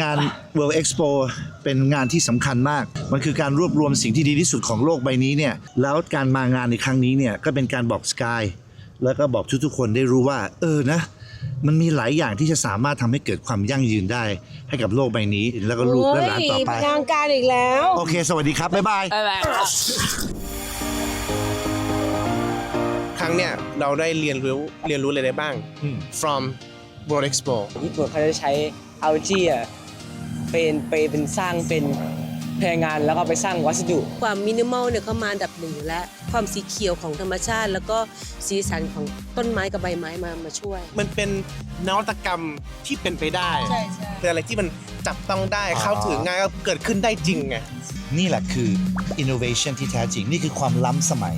งาน World Expo เป็นงานที่สำคัญมาก มันคือการรวบรวมสิ่งที่ดีที่สุดของโลกใบนี้เนี่ย แล้วการมางานในครั้งนี้เนี่ย ก็เป็นการบอกสกาย แล้วก็บอกทุกๆคนได้รู้ว่า เออนะ มันมีหลายอย่างที่จะสามารถทำให้เกิดความยั่งยืนได้ ให้กับโลกใบนี้ แล้วก็ลูกและหลานต่อไป ทางการอีกแล้ว โอเค สวัสดีครับ บ๊ายบายครั้งเนี้ยเราได้เรียนรู้เรียนรู้อะไรได้บ้าง อืม from World Expo ญี่ปุ่นเขาจะใช้อัลจีอะ เป็นไปเป็นสร้างเป็นพลังงานแล้วก็ไปสร้างวัสดุ ความมินิมอลเนี่ยเข้ามาอันดับหนึ่งอยู่แล้วความสีเขียวของธรรมชาติ แล้วก็สีสันของต้นไม้กับใบไม้มามาช่วย มันเป็นนวัตกรรมที่เป็นไปได้ ใช่ใช่เป็นอะไรที่มันจับต้องได้อ๋อเข้าถึงง่ายก็เกิดขึ้นได้จริงไงนี่แหละคือ innovation ที่แท้จริง นี่คือความล้ำสมัย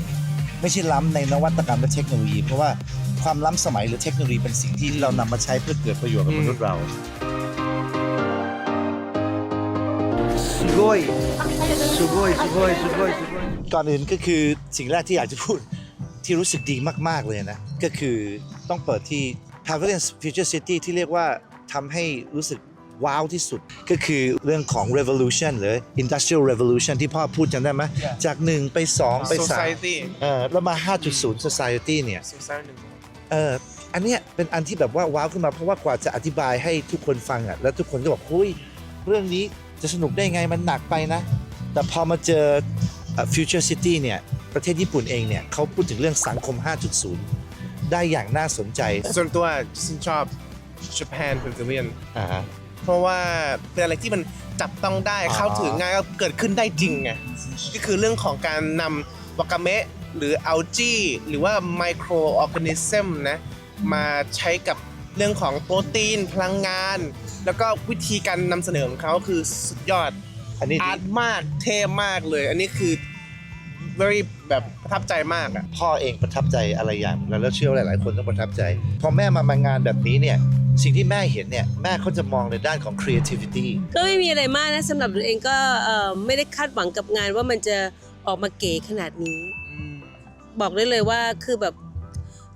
ไม่ใช่ล้ำในนวัตกรรมและเทคโนโลยี เพราะว่าความล้ำสมัยหรือเทคโนโลยีเป็นสิ่งที่เรานำมาใช้เพื่อเกิดประโยชน์กับมนุษย์เรา สุโกยสุโกยสุโกยสุโกยสุโกยก่อนอื่นก็คือสิ่งแรกที่อยากจะพูดที่รู้สึกดีมาก ๆ เลยนะ ก็คือต้องเปิดที่ Pavilion Future City ที่เรียกว่าทำให้รู้สึกว้าวที่สุด ก็คือเรื่องของ revolution หรือ industrial revolution ที่พ่อพูดจำได้ไหมจาก 1 ไป 2 ไป3 Society เออแล้วมา 5.0 society เนี่ย Society หนึ่งเอออันเนี้ยเป็นอันที่แบบว่าว้าวขึ้นมาเพราะว่ากว่าจะอธิบายให้ทุกคนฟังอะแล้วทุกคนก็บอกเฮ้ยเรื่องนี้ จะสนุกได้ไงมันหนักไปนะ แต่พอมาเจอเอ่อ Future City เนี่ย ประเทศญี่ปุ่นเองเนี่ยเขาพูดถึงเรื่องสังคม 5.0 ได้อย่างน่าสนใจส่วนตัวฉันชอบ Japan Pavilion อ่าฮะเพราะว่าเป็นอะไรที่มันจับต้องได้อ๋อเข้าถึงง่ายก็เกิดขึ้นได้จริงไงก็คือเรื่องของการนำวากาเมะหรืออัลจีหรือว่าไมโครออร์แกนิซึมนะมาใช้กับ เรื่องของโปรตีนพลังงาน แล้วก็วิธีการนำเสนอของเขาคือสุดยอดอันนี้อาร์ตมากเท่มากเลย อันนี้คือ very แบบประทับใจมากอะพ่อเองประทับใจอะไรอย่างแล้วแล้วเชื่อว่าหลาย ๆ คนต้องประทับใจพอแม่มามางานแบบนี้เนี่ยสิ่งที่แม่เห็นเนี่ยแม่เขาจะมองในด้านของ creativity ก็ไม่มีอะไรมากนะสำหรับตัวเองก็เอ่อไม่ได้คาดหวังกับงานว่ามันจะออกมาเก๋ขนาดนี้ บอกได้เลยว่าคือแบบ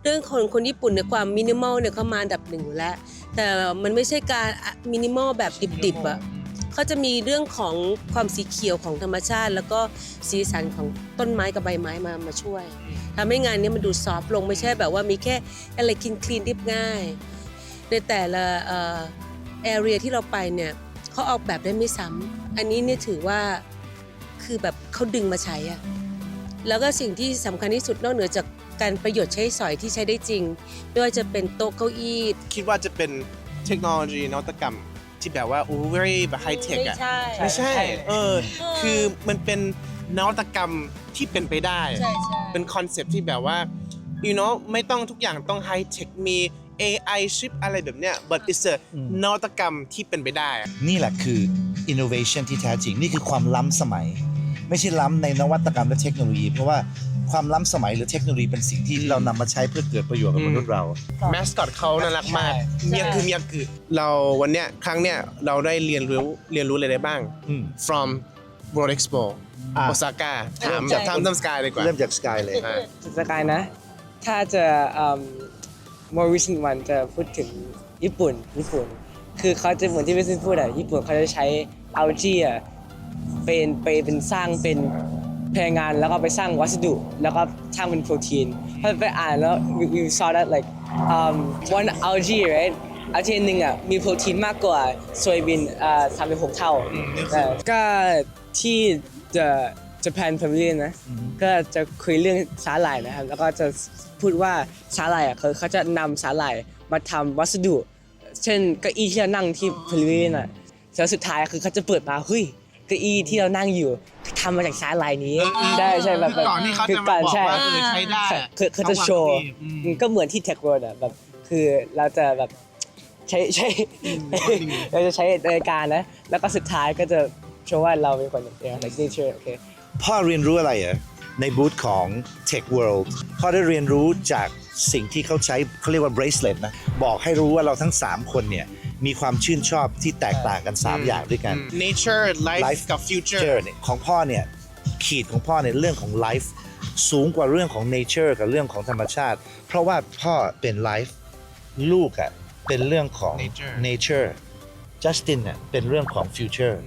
เรื่องคนคนญี่ปุ่นเนี่ยความมินิมอลเนี่ยเขามาอันดับหนึ่งอยู่แล้ว แต่มันไม่ใช่การมินิมอลแบบดิบๆอะเขาจะมีเรื่องของความสีเขียวของธรรมชาติ แล้วก็สีสันของต้นไม้กับใบไม้มามาช่วยทำให้งานนี้มันดูซอฟต์ลงไม่ใช่แบบว่ามีแค่อะไรคลีนคลีนๆเรียบง่าย ในแต่ละเอ่อแอเรียที่เราไปเนี่ยเขาออกแบบได้ไม่ซ้ำอันนี้เนี่ยถือว่าคือแบบเขาดึงมาใช้อะแล้วก็สิ่งที่สำคัญที่สุดนอกเหนือจาก การประโยชน์ใช้สอยที่ใช้ได้จริง ไม่ว่าจะเป็นโต๊ะเก้าอี้คิดว่าจะเป็นเทคโนโลยีนวัตกรรมที่แบบว่าโอ้ very แบบไฮเทคไม่อะใช่ไม่ใช่เออเออ คือมันเป็นนวัตกรรมที่เป็นไปได้ ใช่ใช่ เป็นคอนเซปต์ที่แบบว่า you know ไม่ต้องทุกอย่างต้องไฮเทค มี AI ชิปอะไรแบบเนี้ย but it's a อืม นวัตกรรมที่เป็นไปได้อะ นี่แหละคือ innovation ที่แท้จริง นี่คือความล้ำสมัย ไม่ใช่ล้ำในนวัตกรรมและเทคโนโลยี เพราะว่าความล้ำสมัยหรือเทคโนโลยีเป็นสิ่งที่เรานำมาใช้เพื่อเกิดประโยชน์กับมนุษย์เราแมสคอตเขาน่ารักมากเมียคือเมียคือเราวันเนี้ยครั้งเนี้ยเราได้เรียนรู้เรียนรู้อะไรได้บ้างอืม from World Expo อะโอซาก้าถามเริ่มจากถามน้ำสกายดีกว่าเริ่มจากสกายเลยอะสกายนะ ถ้าจะเอิ่ม more recent one จะพูดถึงญี่ปุ่นญี่ปุ่น คือเขาจะเหมือนที่พี่ซินพูดอะญี่ปุ่นเขาจะใช้อัลจีอะ เป็นไปเป็นสร้างเป็นพลังงานแล้วก็ไปสร้างวัสดุแล้วก็สร้างเป็นโปรตีนถ้าไปอ่านแล้ว we we saw that like um, one algae right อัลจีหนึ่งอะมีโปรตีนมากกว่าโซยบินอ่าสามถึงหกเท่าแต่ก็ที่ the Japan Pavilion นะก็จะคุยเรื่องสาหร่ายนะครับแล้วก็จะพูดว่าสาหร่ายอะเขาเขาจะนำสาหร่ายมาทำวัสดุ เช่นเก้าอี้ที่เรานั่งที่พาวิเลียนอะแล้วสุดท้ายคือเขาจะเปิดมาเฮ้ย เก้าอี้ที่เรานั่งอยู่ทำมาจากสาหร่ายนี้ใช่ใช่แบบแบบก่อนที่เขาคืจะมาบอกใช่ว่าเออใช้ได้อะคือเขาจะโชว์อืมก็เหมือนที่ Tech World อะแบบคือเราจะแบบใช้ใช้เราจะใช้รายการนะ แล้วก็สุดท้ายก็จะโชว์ว่าเราเป็นคนแบบเนี้ย like nature โอเคพ่อเรียนรู้อะไรเหรอในบูธของ Tech World พ่อได้เรียนรู้จากสิ่งที่เขาใช้เขาเรียกว่า bracelet นะ บอกให้รู้ว่าเราทั้ง 3 คนเนี่ย มีความชื่นชอบที่แตกต่างกัน 3 อย่างด้วยกัน nature life, Life กับ future เจอเนี่ยของพ่อเนี่ยขีดของพ่อเนี่ยเรื่องของ life สูงกว่าเรื่องของ nature กับเรื่องของธรรมชาติ เพราะว่าพ่อเป็น life ลูกอะ่ะเป็นเรื่องของ Nature nature จจัสตินเนี่ยเป็นเรื่องของฟิวเจอร์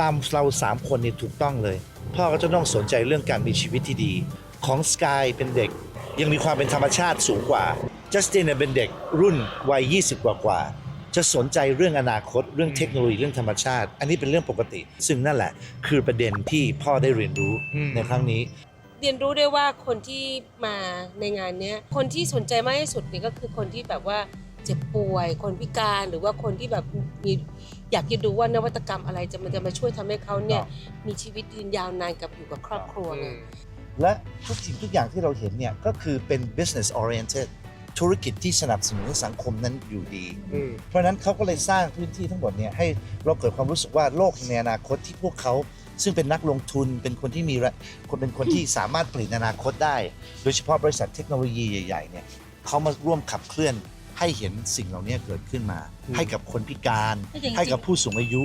ตามเราสามคนนี่ถูกต้องเลย พ่อก็จะต้องสนใจเรื่องการมีชีวิตที่ดี ของสกายเป็นเด็ก ยังมีความเป็นธรรมชาติสูงกว่าจัสตินเนี่ยเป็นเด็กรุ่นวัย 20 กว่ากว่าๆ จะสนใจเรื่องอนาคต เรื่องเทคโนโลยีเรื่องธรรมชาติ อันนี้เป็นเรื่องปกติ ซึ่งนั่นแหละ คือประเด็นที่พ่อได้เรียนรู้อืมในครั้งนี้ เรียนรู้ได้ว่าคนที่มาในงานเนี้ยคนที่สนใจมากที่สุดนี่ก็คือคนที่แบบว่าเจ็บป่วย คนพิการหรือว่าคนที่แบบมีอยากจะดูว่านวัตกรรมอะไรจะมันจะมาช่วยทำให้เขาเนี่ยมีชีวิตยืนยาวนานกับอยู่กับครอบครัวไงและทุกสิ่งทุกอย่างที่เราเห็นเนี่ยก็คือเป็น business oriented ธุรกิจที่สนับสนุนให้สังคมนั้นอยู่ดี อืม เพราะฉะนั้นเขาก็เลยสร้างพื้นที่ทั้งหมดเนี่ยให้เราเกิดความรู้สึกว่าโลกในอนาคตที่พวกเขาซึ่งเป็นนักลงทุนเป็นคนที่มีระคนเป็นคนที่สามารถผลิตอนาคตได้ โดยเฉพาะบริษัทเทคโนโลยีใหญ่ๆเนี่ยเขามาร่วมขับเคลื่อนให้เห็นสิ่งเหล่านี้เกิดขึ้นมา อืม ให้กับคนพิการ แต่จริงๆ ให้กับผู้สูงอายุ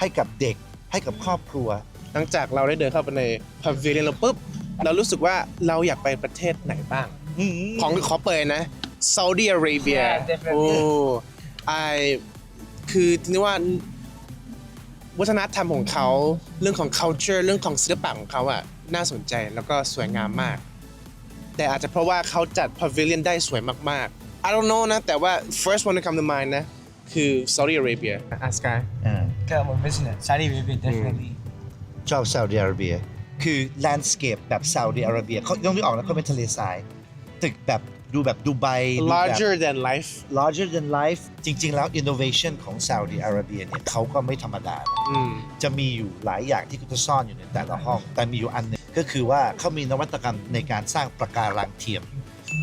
ให้กับเด็ก ให้กับครอบครัว หลังจากเราได้เดินเข้าไปในพาวิเลียนเราปุ๊บ เรารู้สึกว่าเราอยากไปประเทศไหนบ้าง ของขอเปิดนะ ซาอุดิอาระเบีย Yeah, definitely. โอ้ไอคือทีนี้ว่าวัฒนธรรมของเขาเรื่องของ culture เรื่องของศิลปะของเขาอะน่าสนใจแล้วก็สวยงามมาก แต่อาจจะเพราะว่าเขาจัด pavilion ได้สวยมากๆ I don't know นะ แต่ว่า first one to come to mind นะ คือ Saudi Arabia อาสกาย อ่าก็เหมือน business ซาดีเบ definitely ชอบซาอุดิอาระเบีย คือแลนด์สเคปแบบซาอุดิอาระเบียเขาต้องนึกออกนะเขาเป็นทะเลทราย ตึกแบบ ดูแบบดูไบดูแบบ larger than life larger than life จริง ๆ แล้ว innovation ของซาอุดิอาระเบียเนี่ยเขาก็ไม่ธรรมดานะอืม จะมีอยู่หลายอย่างที่เขาจะซ่อนอยู่ในแต่ละห้อง แต่มีอยู่อันหนึงก็คือว่าเขามีนวัตกรรมในการสร้างประการังเทียม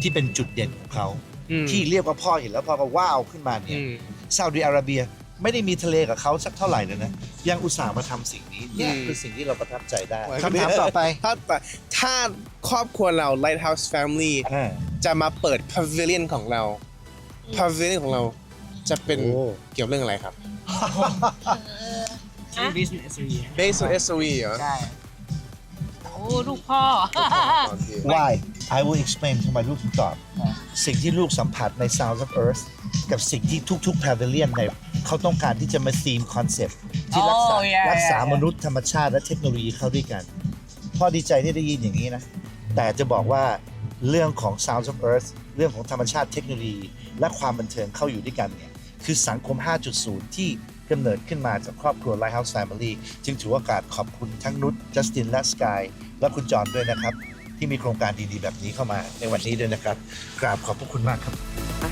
ที่เป็นจุดเด่นของเขา อืม ที่เรียกว่าพ่อเห็นแล้วพ่อก็ว้าวขึ้นมาเนี่ยอืม ซาอุดิอาระเบียไม่ได้มีทะเลกับเขาสักเท่าไหร่เลยนะยังอุตส่าห์มาทำสิ่งนี้เนี่ยอืม คือสิ่งที่เราประทับใจได้ไว้คำถามต่อไปถ้าถ้าครอบครัวเรา Lighthouse Family อ่า จะมาเปิด pavilion ของเรา pavilion ของเราจะเป็นโอ้ เกี่ยวเรื่องอะไรครับอะ business SOE based on SOE เหรอใช่ โอ้ลูกพ่อโอเค Why I will explain ทำไมลูกถึงตอบ สิ่งที่ลูกสัมผัสใน Sounds of Earth กับสิ่งที่ทุกๆ Pavilion ในเขาต้องการที่จะมา theme concept ที่รักษา Oh, yeah, รักษา yeah, yeah. มนุษย์ธรรมชาติและเทคโนโลยีเข้าด้วยกัน พ่อดีใจที่ได้ยินอย่างนี้นะ แต่จะบอกว่า เรื่องของ Sounds of Earth เรื่องของธรรมชาติเทคโนโลยี และความบันเทิงเข้าอยู่ด้วยกันเนี่ยคือสังคม 5.0 ที่กำเนิดขึ้นมาจากครอบครัว Lighthouse Family จึงถือโอกาสขอบคุณทั้งนุชจัสตินและสกายและคุณจอห์นด้วยนะครับ ที่มีโครงการดีๆ แบบนี้เข้ามาในวันนี้ด้วยนะครับ กราบขอบพระคุณมากครับ